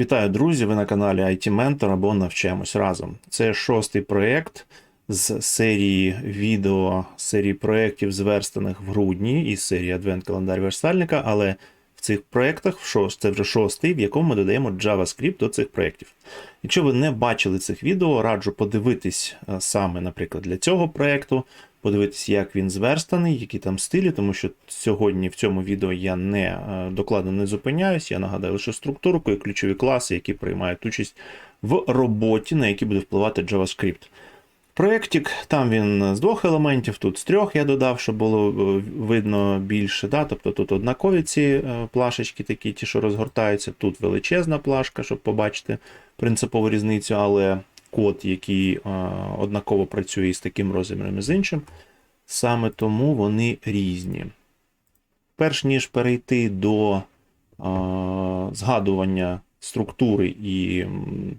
Вітаю, друзі! Ви на каналі IT Mentor або Навчаємось разом. Це шостий проєкт з серії відео, серії проєктів, зверстаних в грудні із серії Адвент календар верстальника, але в цих проєктах це вже шостий, в якому ми додаємо JavaScript до цих проєктів. Якщо ви не бачили цих відео, раджу подивитись е, саме, наприклад, для цього проєкту, подивитись, як він зверстаний, які там стилі, тому що сьогодні в цьому відео я не е, докладно не зупиняюсь. Я нагадаю лише структуру і ключові класи, які приймають участь в роботі, на які буде впливати JavaScript. Проєктик, там він з двох елементів, тут з трьох я додав, щоб було е, видно більше. Да? Тобто тут однакові ці е, плашечки, такі, ті, що розгортаються, тут величезна плашка, щоб побачити принципову різницю, але код, який е, однаково працює із таким розміром і з іншим, саме тому вони різні. Перш ніж перейти до згадування структури і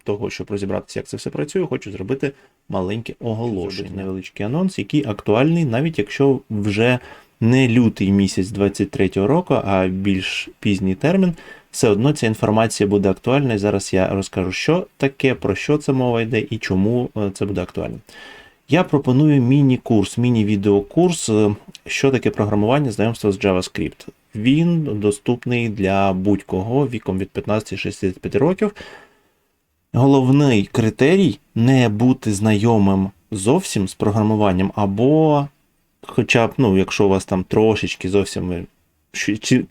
того, щоб розібратися, як це все працює, хочу зробити маленьке оголошення, невеличкий анонс, який актуальний, навіть якщо вже не лютий місяць 23-го року, а більш пізній термін, все одно ця інформація буде актуальна. І зараз я розкажу, що таке, про що це мова йде і чому е, це буде актуально. Я пропоную міні-курс, міні-відеокурс, е, що таке програмування, знайомство з JavaScript. Він доступний для будь-кого віком від 15-65 років. Головний критерій не бути знайомим зовсім з програмуванням, або хоча б, ну, якщо у вас там трошечки зовсім ви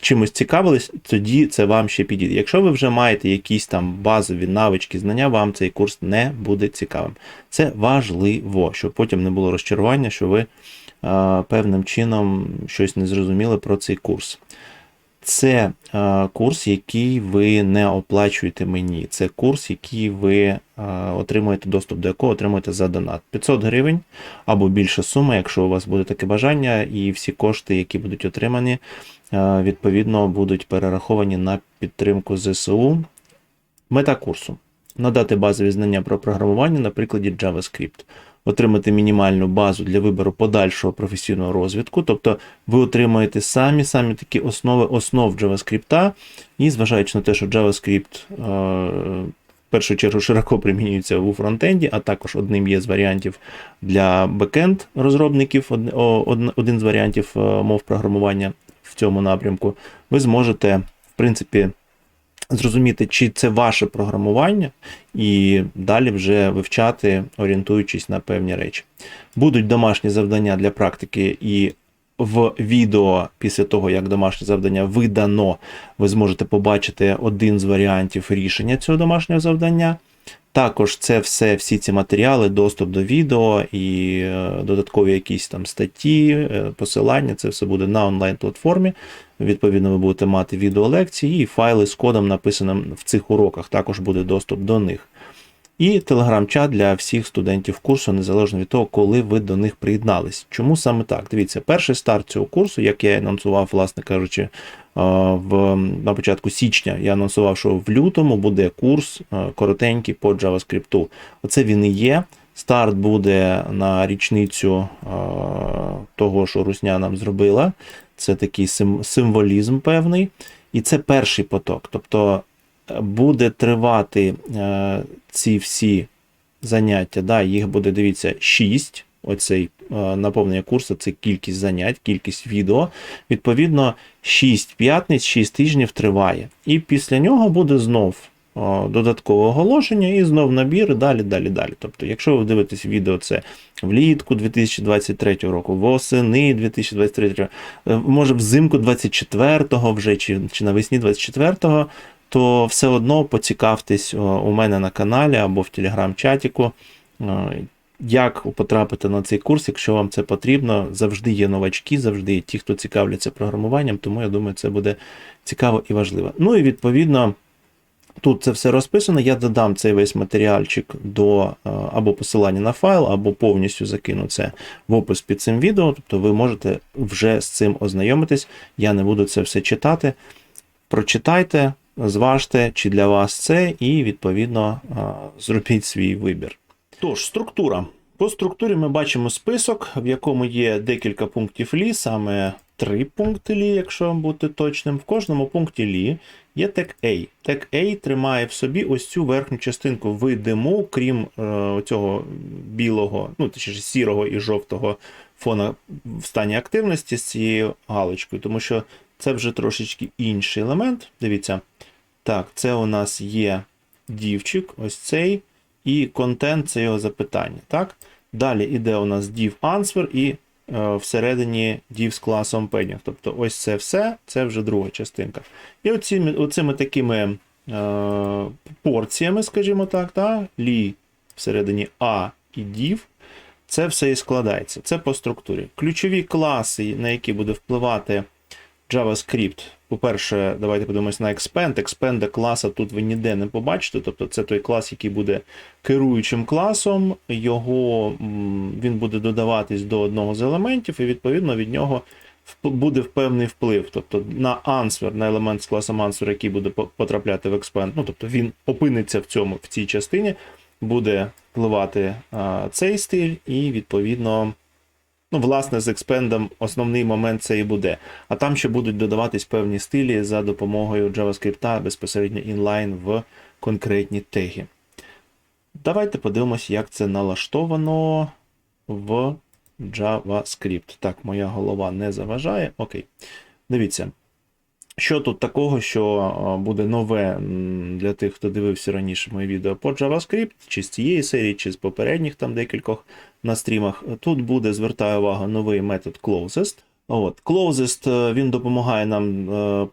чимось цікавились, тоді це вам ще підійде. Якщо ви вже маєте якісь там базові навички, знання, вам цей курс не буде цікавим. Це важливо, щоб потім не було розчарування, що ви певним чином щось не зрозуміли про цей курс. Це курс, який ви не оплачуєте мені. Це курс, який ви отримуєте доступ до якого отримуєте за донат. 500 гривень або більша сума, якщо у вас буде таке бажання, і всі кошти, які будуть отримані, відповідно будуть перераховані на підтримку ЗСУ. Мета курсу надати базові знання про програмування на прикладі JavaScript, отримати мінімальну базу для вибору подальшого професійного розвитку, тобто ви отримаєте самі самі такі основи основ JavaScript, і зважаючи на те, що JavaScript е, в першу чергу широко примінюється у фронтенді, а також одним є з варіантів для бекенд розробників, один з варіантів е, мов програмування в цьому напрямку, ви зможете, в принципі, зрозуміти, чи це ваше програмування, і далі вже вивчати, орієнтуючись на певні речі. Будуть домашні завдання для практики, і в відео після того, як домашнє завдання видано, ви зможете побачити один з варіантів рішення цього домашнього завдання. Також це все, всі ці матеріали, доступ до відео і е, додаткові якісь там статті, е, посилання, це все буде на онлайн-платформі. Відповідно, ви будете мати відеолекції і файли з кодом, написаним в цих уроках. Також буде доступ до них. І телеграм-чат для всіх студентів курсу, незалежно від того, коли ви до них приєднались. Чому саме так? Дивіться, перший старт цього курсу, як я анонсував, власне кажучи, в, на початку січня, я анонсував, що в лютому буде курс коротенький по JavaScript. Оце він і є. Старт буде на річницю того, що Русня нам зробила. Це такий символізм певний. І це перший поток. Тобто буде тривати е, ці всі заняття. Да, їх буде, дивіться, 6. Оцей е, наповнення курсу це кількість занять, кількість відео. Відповідно, 6 п'ятниць, 6 тижнів триває. І після нього буде знов о, додаткове оголошення і знов набір, і далі, далі, далі. Тобто, якщо ви дивитесь відео це влітку 2023 року, восени 2023 року, е, може взимку 24-го вже чи, чи навесні 24-го, то все одно поцікавтесь у мене на каналі або в телеграм-чатіку. е, Як потрапити на цей курс, якщо вам це потрібно, завжди є новачки, завжди є ті, хто цікавляться програмуванням, тому я думаю, це буде цікаво і важливо. Ну і відповідно, тут це все розписано. Я додам цей весь матеріальчик до е, або посилання на файл, або повністю закину це в опис під цим відео. Тобто ви можете вже з цим ознайомитись. Я не буду це все читати. Прочитайте, зважте, чи для вас це, і відповідно зробіть свій вибір. Тож, структура. По структурі ми бачимо список, в якому є декілька пунктів лі, саме три пункти лі, якщо бути точним. В кожному пункті лі є тег A. Тег A тримає в собі ось цю верхню частинку видиму, крім е, цього білого, ну точніше сірого і жовтого фона в стані активності з цією галочкою, тому що це вже трошечки інший елемент. Дивіться. Так, це у нас є дівчик, ось цей, і контент це його запитання. Так? Далі йде у нас div answer і е, всередині div з класом padding. Тобто ось це все, це вже друга частинка. І оціми, оцими такими е, порціями, скажімо так, та, лі всередині A і div, це все і складається. Це по структурі. Ключові класи, на які буде впливати JavaScript. По-перше, давайте подивимось на Expand. Expand класа тут ви ніде не побачите. Тобто це той клас, який буде керуючим класом. Його він буде додаватись до одного з елементів, і відповідно від нього буде певний вплив. Тобто на answer, на елемент з класом answer, який буде по- потрапляти в Expand. Ну, тобто він опиниться в цьому в цій частині, буде впливати а, цей стиль, і відповідно. Ну, власне, з експендом основний момент це і буде. А там ще будуть додаватись певні стилі за допомогою JavaScript безпосередньо інлайн в конкретні теги. Давайте подивимось, як це налаштовано в JavaScript. Так, моя голова не заважає. Окей. Дивіться. Що тут такого, що буде нове для тих, хто дивився раніше моє відео по JavaScript, чи з цієї серії, чи з попередніх там декількох на стрімах. Тут буде, звертаю увагу, новий метод closest. От, closest е, він допомагає нам е,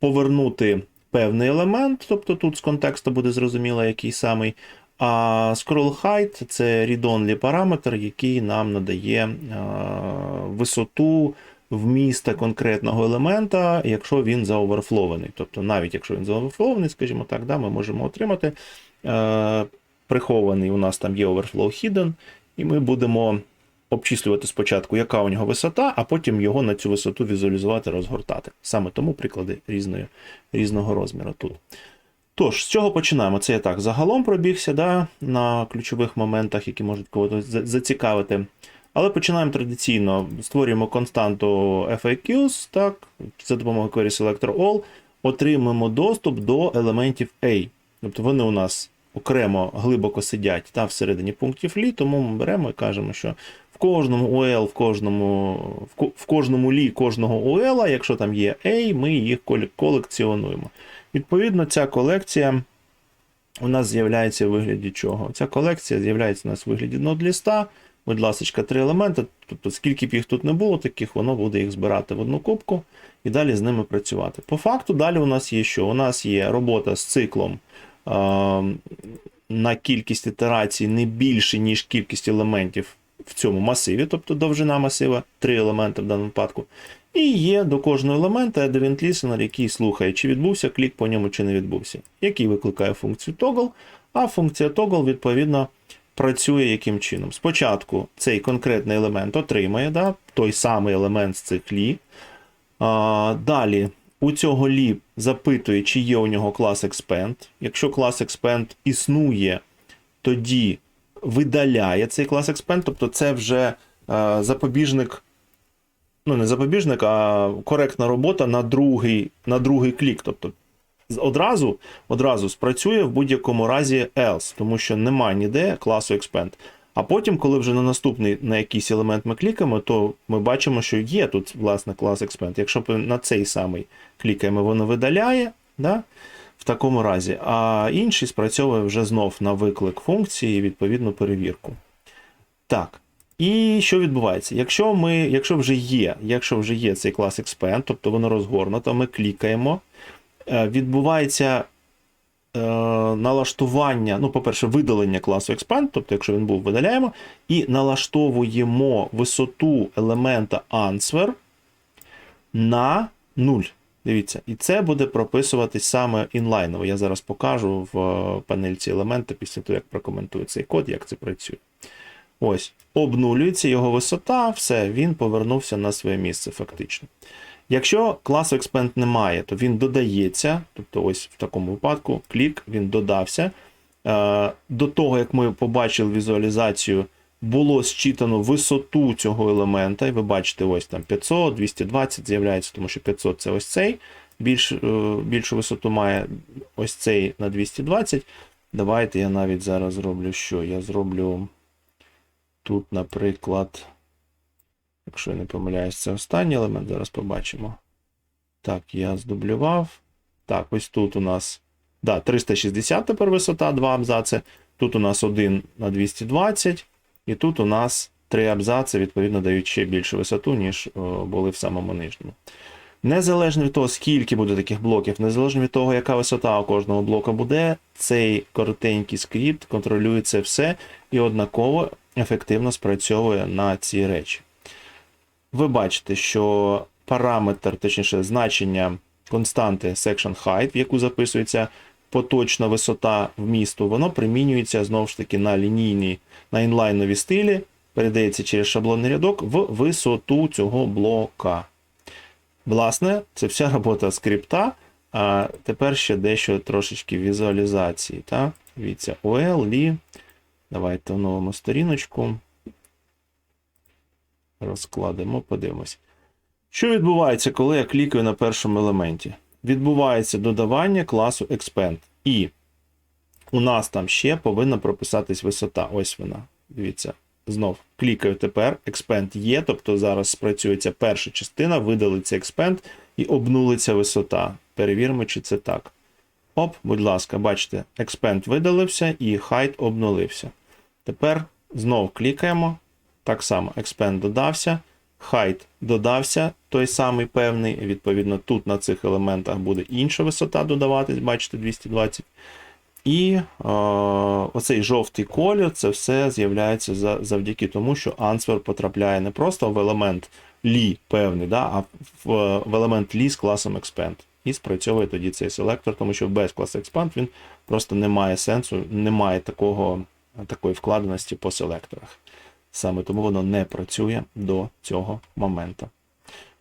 повернути певний елемент, тобто тут з контексту буде зрозуміло, який самий. А scroll height це read-only параметр, який нам надає е, висоту вміста конкретного елемента, якщо він заоверфлований. Тобто, навіть якщо він заоверфлований, скажімо так, да, ми можемо отримати е, прихований, у нас там є overflow hidden, і ми будемо обчислювати спочатку, яка у нього висота, а потім його на цю висоту візуалізувати, розгортати. Саме тому приклади різної, різного розміру тут. Тож, з чого починаємо? Це я так загалом пробігся да, на ключових моментах, які можуть когось зацікавити. Але починаємо традиційно. Створюємо константу FAQs, так, за допомогою query selector all, отримуємо доступ до елементів A. Тобто вони у нас окремо глибоко сидять та всередині пунктів лі, тому ми беремо і кажемо, що в кожному UL, в кожному, в кожному лі кожного UL, якщо там є A, ми їх колекціонуємо. Відповідно, ця колекція у нас з'являється в вигляді чого? Ця колекція з'являється у нас в вигляді нод-ліста. Будь ласка, три елементи. Тобто, скільки б їх тут не було, таких воно буде їх збирати в одну кубку і далі з ними працювати. По факту, далі у нас є що? У нас є робота з циклом на кількість ітерацій не більше, ніж кількість елементів в цьому масиві, тобто довжина масива, три елементи в даному випадку. І є до кожного елемента event listener, який слухає, чи відбувся клік по ньому, чи не відбувся, який викликає функцію toggle, а функція toggle, відповідно, працює яким чином. Спочатку цей конкретний елемент отримає да, той самий елемент з цих лі. Далі у цього лі запитує, чи є у нього клас expand. Якщо клас expand існує, тоді видаляє цей клас expand, тобто це вже е, запобіжник ну не запобіжник, а коректна робота на другий, на другий клік. Тобто одразу, одразу спрацює в будь-якому разі else, тому що немає ніде класу expand. А потім, коли вже на наступний на якийсь елемент ми клікаємо, то ми бачимо, що є тут власне клас expand. Якщо на цей самий клікаємо, воно видаляє. Да? В такому разі, а інший спрацьовує вже знов на виклик функції і відповідну перевірку. Так. І що відбувається? Якщо ми, якщо вже є, якщо вже є цей клас expand, тобто воно розгорнуто, ми клікаємо, е, відбувається налаштування, ну, по-перше, видалення класу expand, тобто, якщо він був, видаляємо, і налаштовуємо висоту елемента answer на 0. Дивіться, і це буде прописуватись саме інлайново. Я зараз покажу в е, панельці елементи після того, як прокоментую цей код, як це працює. Ось, обнулюється його висота, все, він повернувся на своє місце фактично. Якщо класу expand немає, то він додається, тобто ось в такому випадку клік, він додався. Е, До того, як ми побачили візуалізацію було считано висоту цього елемента, і ви бачите, ось там 500, 220 з'являється, тому що 500 це ось цей, більш, е, більшу висоту має ось цей на 220. Давайте я навіть зараз зроблю що? Я зроблю тут, наприклад, якщо я не помиляюсь, це останній елемент, зараз побачимо. Так, я здублював. Так, ось тут у нас да, 360 тепер висота, 2 абзаци. Тут у нас 1 на 220, і тут у нас 3 абзаци, відповідно, дають ще більшу висоту, ніж о, були в самому нижньому. Незалежно від того, скільки буде таких блоків, незалежно від того, яка висота у кожного блока буде, цей коротенький скрипт контролює це все і однаково ефективно спрацьовує на ці речі. Ви бачите, що параметр, точніше, значення константи section height, в яку записується поточна висота вмісту, воно примінюється знову ж таки на лінійні, на інлайнові стилі, передається через шаблонний рядок в висоту цього блока. Власне, це вся робота скрипта. А тепер ще дещо трошечки візуалізації. Дивіться, OL, LI. Давайте оновимо сторіночку. Розкладемо, подивимось. Що відбувається, коли я клікаю на першому елементі? Відбувається додавання класу Expand. І у нас там ще повинна прописатись висота. Ось вона. Дивіться. Знов клікаю тепер. Expand є, тобто зараз спрацюється перша частина, видалиться Expand і обнулиться висота. Перевіримо, чи це так. Оп, будь ласка, бачите, Expand видалився і Height обнулився. Тепер знов клікаємо. Так само, Expand додався. Height додався, той самий певний. Відповідно, тут на цих елементах буде інша висота додаватись, бачите, 220. І е, оцей жовтий колір це все з'являється за, завдяки тому, що answer потрапляє не просто в елемент лі певний, да, а в, в елемент лі з класом expand. І спрацьовує тоді цей селектор, тому що без класу expand він просто не має сенсу, не має такого, такої вкладеності по селекторах. Саме тому воно не працює до цього моменту.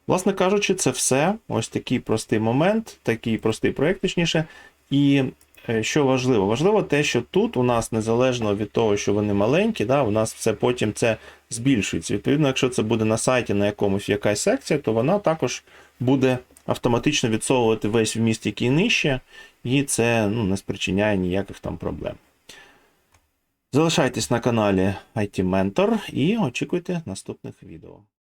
Власне кажучи, це все. Ось такий простий момент, такий простий проєкт, точніше. І е, що важливо? Важливо те, що тут у нас незалежно від того, що вони маленькі, да, у нас все потім це збільшується. Відповідно, якщо це буде на сайті на якомусь якась секція, то вона також буде автоматично відсовувати весь вміст, який нижче, і це ну, не спричиняє ніяких там проблем. Залишайтесь на каналі IT Mentor і очікуйте наступних відео.